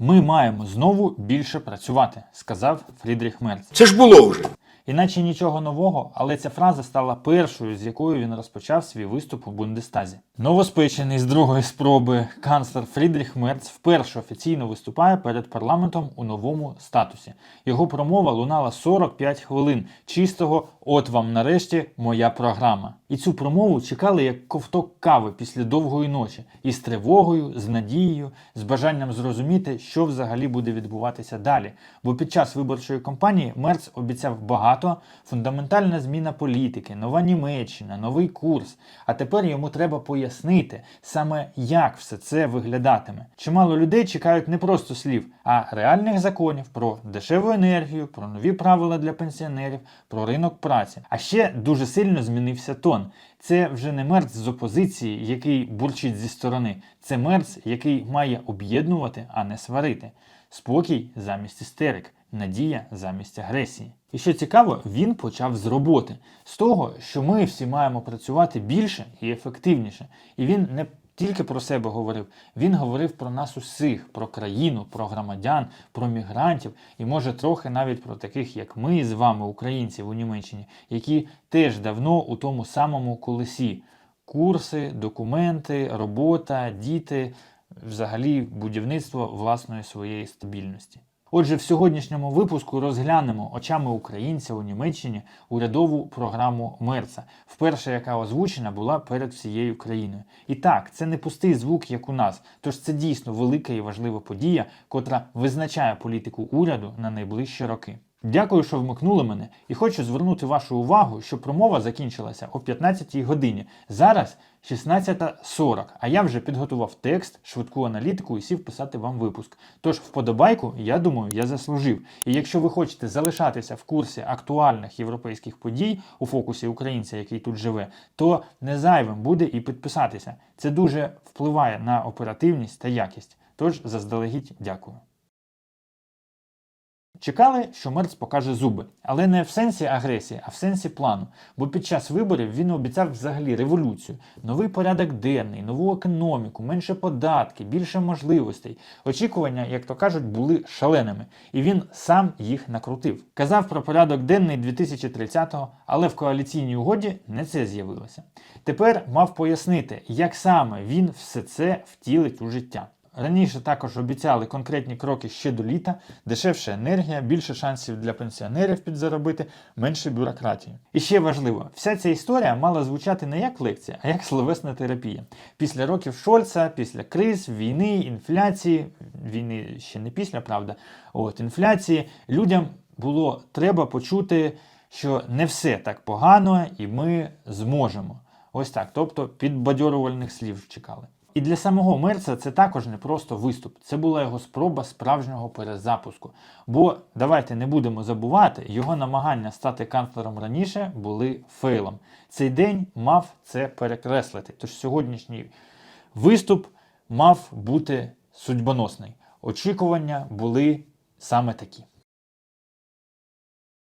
Ми маємо знову більше працювати, сказав Фрідріх Мерц. Це ж було вже. Іначе нічого нового, але ця фраза стала першою, з якою він розпочав свій виступ у Бундестазі. Новоспечений з другої спроби канцлер Фрідріх Мерц вперше офіційно виступає перед парламентом у новому статусі. Його промова лунала 45 хвилин чистого От вам нарешті моя програма. І цю промову чекали як ковток кави після довгої ночі, із тривогою, з надією, з бажанням зрозуміти, що взагалі буде відбуватися далі. Бо під час виборчої кампанії Мерц обіцяв багато, фундаментальна зміна політики, нова Німеччина, новий курс. А тепер йому треба пояснити саме як все це виглядатиме. Чимало людей чекають не просто слів, а реальних законів про дешеву енергію, про нові правила для пенсіонерів, про ринок праці. А ще дуже сильно змінився тон. Це вже не мерц з опозиції, який бурчить зі сторони. Це мерц, який має об'єднувати, а не сварити. Спокій замість істерик, надія замість агресії. І що цікаво, він почав з роботи, з того, що ми всі маємо працювати більше і ефективніше. І він не тільки про себе говорив, він говорив про нас усіх, про країну, про громадян, про мігрантів і може трохи навіть про таких, як ми з вами, українців у Німеччині, які теж давно у тому самому колесі. Курси, документи, робота, діти, взагалі будівництво власної своєї стабільності. Отже, в сьогоднішньому випуску розглянемо очами українця у Німеччині урядову програму Мерца, вперше яка озвучена була перед всією країною. І так, це не пустий звук, як у нас, тож це дійсно велика і важлива подія, котра визначає політику уряду на найближчі роки. Дякую, що вмикнули мене, і хочу звернути вашу увагу, що промова закінчилася о 15-й годині. Зараз 16.40, а я вже підготував текст, швидку аналітику і сів писати вам випуск. Тож вподобайку, я думаю, я заслужив. І якщо ви хочете залишатися в курсі актуальних європейських подій у фокусі українця, який тут живе, то не зайвим буде і підписатися. Це дуже впливає на оперативність та якість. Тож заздалегідь дякую. Чекали, що Мерц покаже зуби, але не в сенсі агресії, а в сенсі плану. Бо під час виборів він обіцяв взагалі революцію, новий порядок денний, нову економіку, менше податки, більше можливостей. Очікування, як то кажуть, були шаленими, і він сам їх накрутив. Казав про порядок денний 2030-го, але в коаліційній угоді не це з'явилося. Тепер мав пояснити, як саме він все це втілить у життя. Раніше також обіцяли конкретні кроки ще до літа, дешевша енергія, більше шансів для пенсіонерів підзаробити, менше бюрократії. І ще важливо, вся ця історія мала звучати не як лекція, а як словесна терапія. Після років Шольца, після криз, війни, інфляції, війни ще не після, правда, от інфляції, людям було треба почути, що не все так погано, і ми зможемо. Ось так, тобто підбадьорувальних слів чекали. І для самого Мерца це також не просто виступ, це була його спроба справжнього перезапуску. Бо давайте не будемо забувати, його намагання стати канцлером раніше були фейлом. Цей день мав це перекреслити. Тож сьогоднішній виступ мав бути судьбоносний. Очікування були саме такі.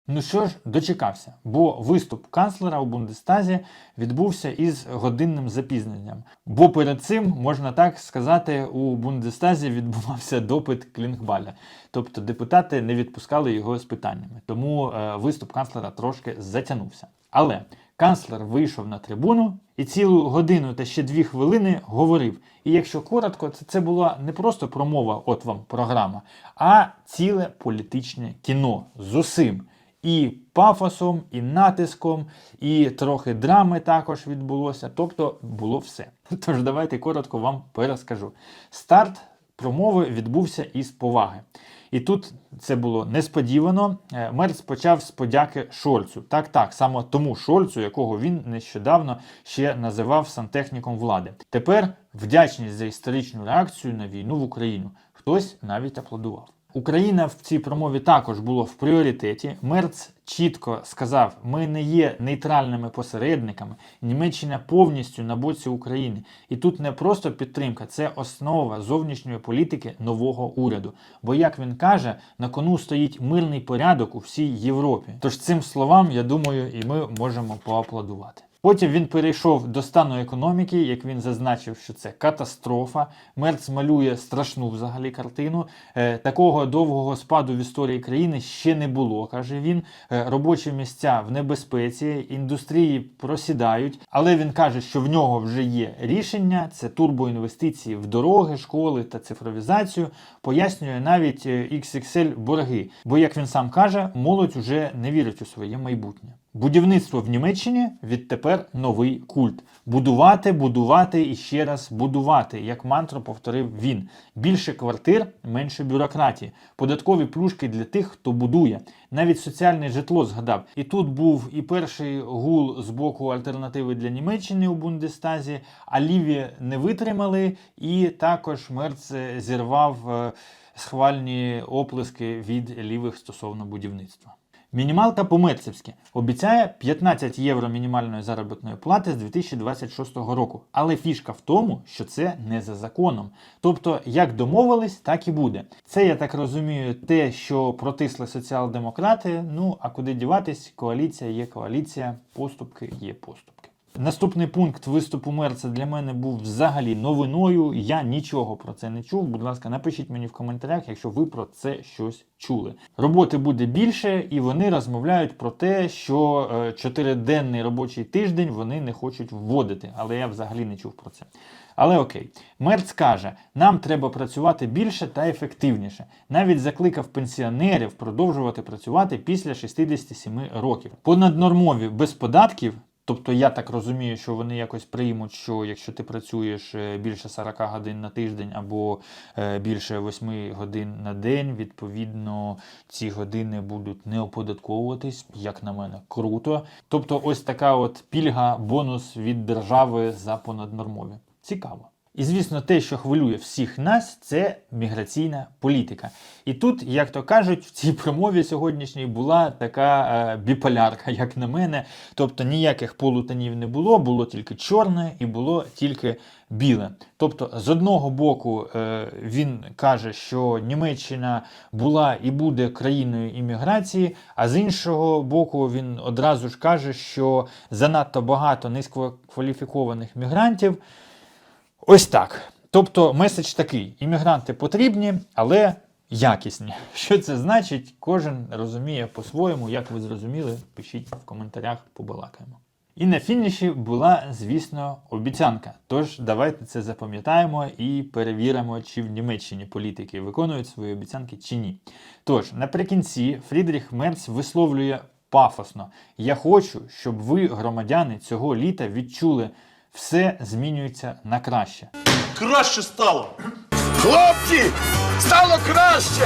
Ну що ж, дочекався, бо виступ канцлера у Бундестазі відбувся із годинним запізненням. Бо перед цим, можна так сказати, у Бундестазі відбувався допит Клінгбаля. Тобто депутати не відпускали його з питаннями. Тому е, виступ канцлера трошки затягнувся. Але канцлер вийшов на трибуну і цілу годину та ще дві хвилини говорив. І якщо коротко, це, це була не просто промова, от вам програма, а ціле політичне кіно з усім і пафосом, і натиском, і трохи драми також відбулося. Тобто було все. Тож давайте коротко вам перескажу. Старт промови відбувся із поваги. І тут це було несподівано. Е, Мерц почав з подяки Шольцу. Так, так, саме тому Шольцу, якого він нещодавно ще називав сантехніком влади. Тепер вдячність за історичну реакцію на війну в Україну. Хтось навіть аплодував. Україна в цій промові також було в пріоритеті. Мерц чітко сказав: ми не є нейтральними посередниками. Німеччина повністю на боці України. І тут не просто підтримка, це основа зовнішньої політики нового уряду. Бо, як він каже, на кону стоїть мирний порядок у всій Європі. Тож цим словам, я думаю, і ми можемо поаплодувати. Потім він перейшов до стану економіки, як він зазначив, що це катастрофа. Мерц малює страшну взагалі картину. Е, такого довгого спаду в історії країни ще не було, каже він. Е, робочі місця в небезпеці, індустрії просідають, але він каже, що в нього вже є рішення: це турбоінвестиції в дороги, школи та цифровізацію. Пояснює навіть е, XXL борги. Бо, як він сам каже, молодь уже не вірить у своє майбутнє. Будівництво в Німеччині відтепер новий культ. Будувати, будувати і ще раз будувати, як мантру повторив він. Більше квартир, менше бюрократії, податкові плюшки для тих, хто будує. Навіть соціальне житло згадав. І тут був і перший гул з боку альтернативи для Німеччини у Бундестазі, а ліві не витримали, і також Мерц е, зірвав е, схвальні оплески від лівих стосовно будівництва. Мінімалка по-мерцівськи обіцяє 15 євро мінімальної заробітної плати з 2026 року. Але фішка в тому, що це не за законом. Тобто, як домовились, так і буде. Це, я так розумію, те, що протисли соціал-демократи. Ну а куди діватись, коаліція є коаліція, поступки є поступки. Наступний пункт виступу Мерца для мене був взагалі новиною. Я нічого про це не чув. Будь ласка, напишіть мені в коментарях, якщо ви про це щось чули. Роботи буде більше, і вони розмовляють про те, що е, чотириденний робочий тиждень вони не хочуть вводити. Але я взагалі не чув про це. Але окей, Мерц каже, нам треба працювати більше та ефективніше. Навіть закликав пенсіонерів продовжувати працювати після 67 років. Понаднормові без податків. Тобто я так розумію, що вони якось приймуть, що якщо ти працюєш е, більше 40 годин на тиждень або е, більше 8 годин на день, відповідно ці години будуть не оподатковуватись, як на мене, круто. Тобто, ось така от пільга, бонус від держави за понаднормові. Цікаво. І звісно, те, що хвилює всіх нас, це міграційна політика. І тут, як то кажуть, в цій промові сьогоднішній була така е, біполярка, як на мене. Тобто ніяких полутонів не було, було тільки чорне і було тільки біле. Тобто, з одного боку, е, він каже, що Німеччина була і буде країною імміграції, а з іншого боку, він одразу ж каже, що занадто багато низькокваліфікованих мігрантів. Ось так. Тобто меседж такий: іммігранти потрібні, але якісні. Що це значить? Кожен розуміє по-своєму. Як ви зрозуміли, пишіть в коментарях, побалакаємо. І на фініші була, звісно, обіцянка. Тож давайте це запам'ятаємо і перевіримо, чи в Німеччині політики виконують свої обіцянки чи ні. Тож, наприкінці Фрідріх Мерц висловлює пафосно: Я хочу, щоб ви, громадяни, цього літа відчули, все змінюється на краще. Краще стало. Хлопці, стало краще!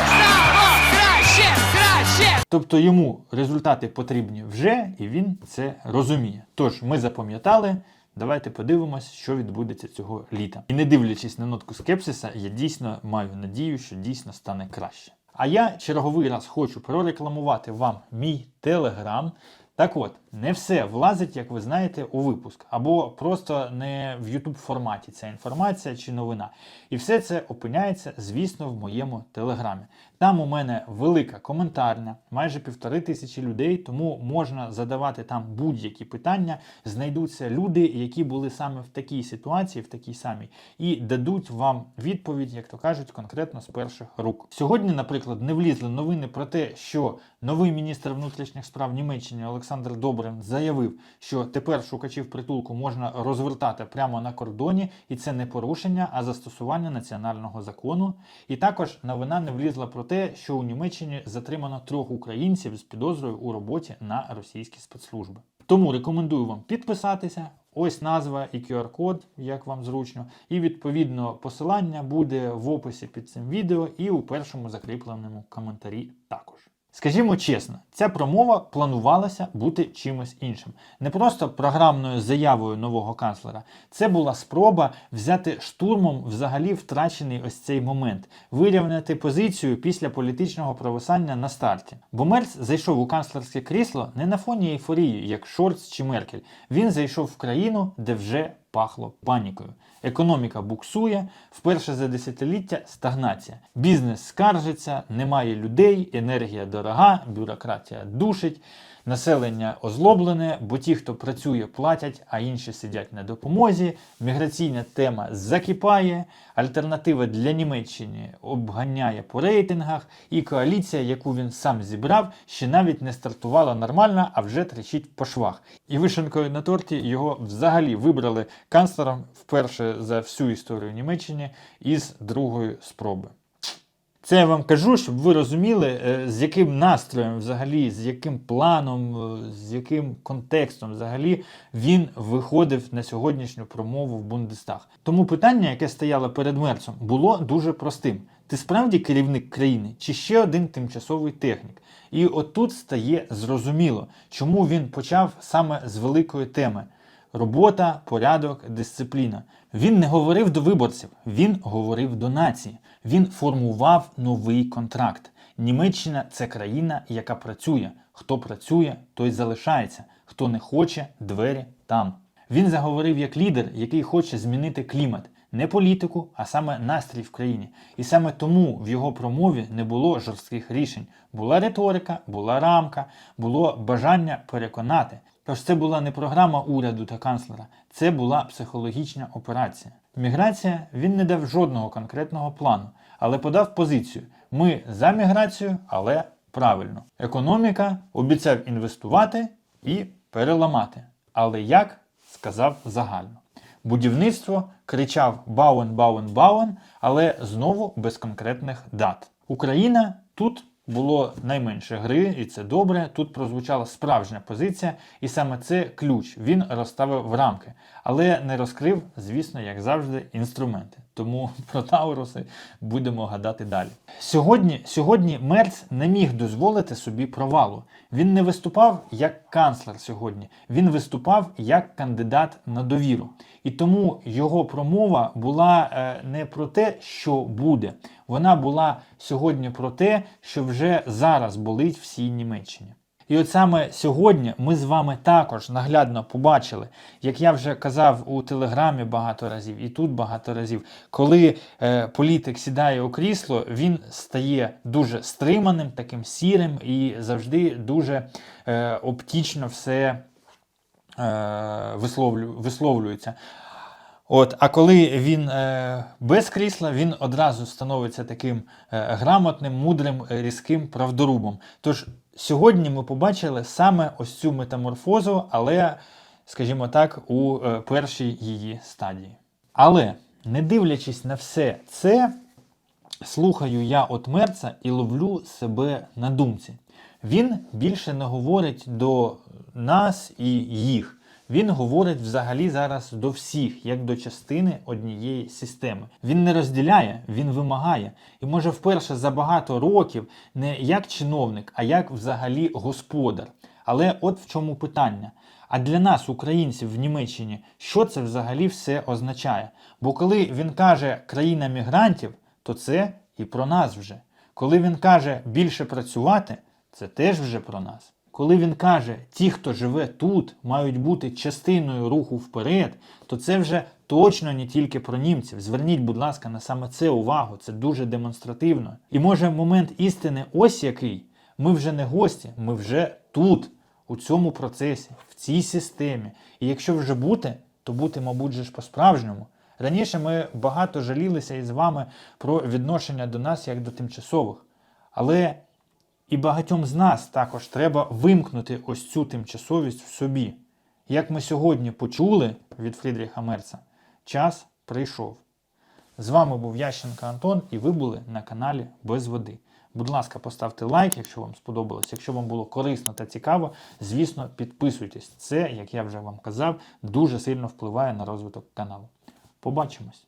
Краще, краще! Тобто йому результати потрібні вже, і він це розуміє. Тож ми запам'ятали. Давайте подивимось, що відбудеться цього літа. І не дивлячись на нотку скепсиса, я дійсно маю надію, що дійсно стане краще. А я черговий раз хочу прорекламувати вам мій телеграм. Так от, не все влазить, як ви знаєте, у випуск, або просто не в YouTube форматі ця інформація чи новина. І все це опиняється, звісно, в моєму телеграмі. Там у мене велика коментарня, майже півтори тисячі людей, тому можна задавати там будь-які питання. Знайдуться люди, які були саме в такій ситуації, в такій самій, і дадуть вам відповідь, як то кажуть, конкретно з перших рук. Сьогодні, наприклад, не влізли новини про те, що новий міністр внутрішніх справ Німеччини Олександр Добрин заявив, що тепер шукачів притулку можна розвертати прямо на кордоні, і це не порушення, а застосування національного закону. І також новина не влізла про те, що у Німеччині затримано трьох українців з підозрою у роботі на російські спецслужби. Тому рекомендую вам підписатися. Ось назва і QR-код, як вам зручно. І відповідно посилання буде в описі під цим відео і у першому закріпленому коментарі також. Скажімо чесно, ця промова планувалася бути чимось іншим. Не просто програмною заявою нового канцлера. Це була спроба взяти штурмом взагалі втрачений ось цей момент, вирівняти позицію після політичного провисання на старті. Бо Мерц зайшов у канцлерське крісло не на фоні ейфорії, як Шорц чи Меркель. Він зайшов в країну, де вже пахло панікою. Економіка буксує, вперше за десятиліття стагнація. Бізнес скаржиться, немає людей, енергія дорога, бюрократія душить. Населення озлоблене, бо ті, хто працює, платять, а інші сидять на допомозі. Міграційна тема закипає, альтернатива для Німеччини обганяє по рейтингах, і коаліція, яку він сам зібрав, ще навіть не стартувала нормально, а вже тричить по швах. І вишенкою на торті його взагалі вибрали канцлером вперше за всю історію Німеччини із другої спроби. Це я вам кажу, щоб ви розуміли, е, з яким настроєм взагалі, з яким планом, е, з яким контекстом взагалі він виходив на сьогоднішню промову в Бундестаг. Тому питання, яке стояло перед Мерцем, було дуже простим: ти справді керівник країни чи ще один тимчасовий технік? І отут стає зрозуміло, чому він почав саме з великої теми. Робота, порядок, дисципліна. Він не говорив до виборців, він говорив до нації. Він формував новий контракт. Німеччина це країна, яка працює. Хто працює, той залишається. Хто не хоче, двері там. Він заговорив як лідер, який хоче змінити клімат. Не політику, а саме настрій в країні. І саме тому в його промові не було жорстких рішень. Була риторика, була рамка, було бажання переконати. Тож це була не програма уряду та канцлера, це була психологічна операція. Міграція він не дав жодного конкретного плану, але подав позицію: ми за міграцію, але правильно. Економіка обіцяв інвестувати і переламати. Але як сказав загально. Будівництво кричав Бауен, Бауен, Бауен, але знову без конкретних дат. Україна тут було найменше гри, і це добре. Тут прозвучала справжня позиція, і саме це ключ. Він розставив в рамки, але не розкрив, звісно, як завжди, інструменти. Тому про Тауруси будемо гадати далі. Сьогодні, сьогодні Мерц не міг дозволити собі провалу. Він не виступав як канцлер сьогодні, він виступав як кандидат на довіру. І тому його промова була е, не про те, що буде. Вона була сьогодні про те, що вже зараз болить всій Німеччині. І от саме сьогодні ми з вами також наглядно побачили, як я вже казав у телеграмі багато разів, і тут багато разів, коли е, політик сідає у крісло, він стає дуже стриманим, таким сірим і завжди дуже е, оптічно все е, висловлю, висловлюється. От, а коли він е, без крісла, він одразу становиться таким е, грамотним, мудрим, е, різким правдорубом. Тож сьогодні ми побачили саме ось цю метаморфозу, але, скажімо так, у е, першій її стадії. Але не дивлячись на все це, слухаю я от мерца і ловлю себе на думці. Він більше не говорить до нас і їх. Він говорить взагалі зараз до всіх, як до частини однієї системи. Він не розділяє, він вимагає. І може вперше за багато років не як чиновник, а як взагалі господар. Але от в чому питання. А для нас, українців в Німеччині, що це взагалі все означає? Бо коли він каже країна мігрантів, то це і про нас вже. Коли він каже більше працювати, це теж вже про нас. Коли він каже, ті, хто живе тут, мають бути частиною руху вперед, то це вже точно не тільки про німців. Зверніть, будь ласка, на саме це увагу. Це дуже демонстративно. І може момент істини ось який. Ми вже не гості, ми вже тут, у цьому процесі, в цій системі. І якщо вже бути, то бути, мабуть, же ж по-справжньому. Раніше ми багато жалілися із вами про відношення до нас як до тимчасових. Але і багатьом з нас також треба вимкнути ось цю тимчасовість в собі. Як ми сьогодні почули від Фрідріха Мерца, час прийшов. З вами був Ященко Антон, і ви були на каналі Без Води. Будь ласка, поставте лайк, якщо вам сподобалось. Якщо вам було корисно та цікаво, звісно, підписуйтесь. Це, як я вже вам казав, дуже сильно впливає на розвиток каналу. Побачимось!